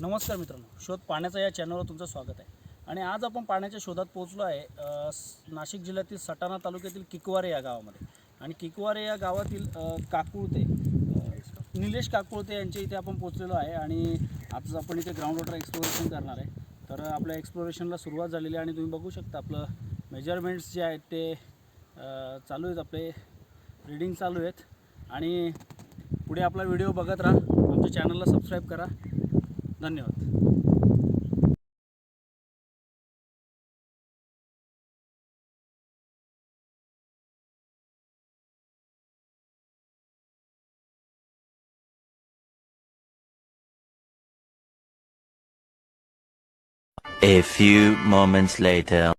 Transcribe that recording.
नमस्कार मित्रांनो शोध पाण्याचा या चॅनलवर तुमचं स्वागत आहे. आणि आज आपण पाण्याच्या शोधात पोहोचलो आहे नाशिक जिल्ह्यातील सटाणा तालुक्यातील किकवारे या गावामध्ये. आणि किकवारे या गावातील काकुळते निलेश काकुळते यांच्या इथे आपण पोचलेलो आहे आणि आज आपण इथे ग्राउंड वॉटर एक्सप्लोरेशन करणार आहे. तर आपल्या एक्सप्लोरेशनला सुरुवात झालेली आहे आणि तुम्ही बघू शकता आपलं मेजरमेंट्स जे आहेत ते चालू आहेत आपले रीडिंग चालू आहेत. आणि पुढे आपला व्हिडिओ बघत राहा आमच्या चॅनलला सबस्क्राईब करा. धन्यवाद A few moments later.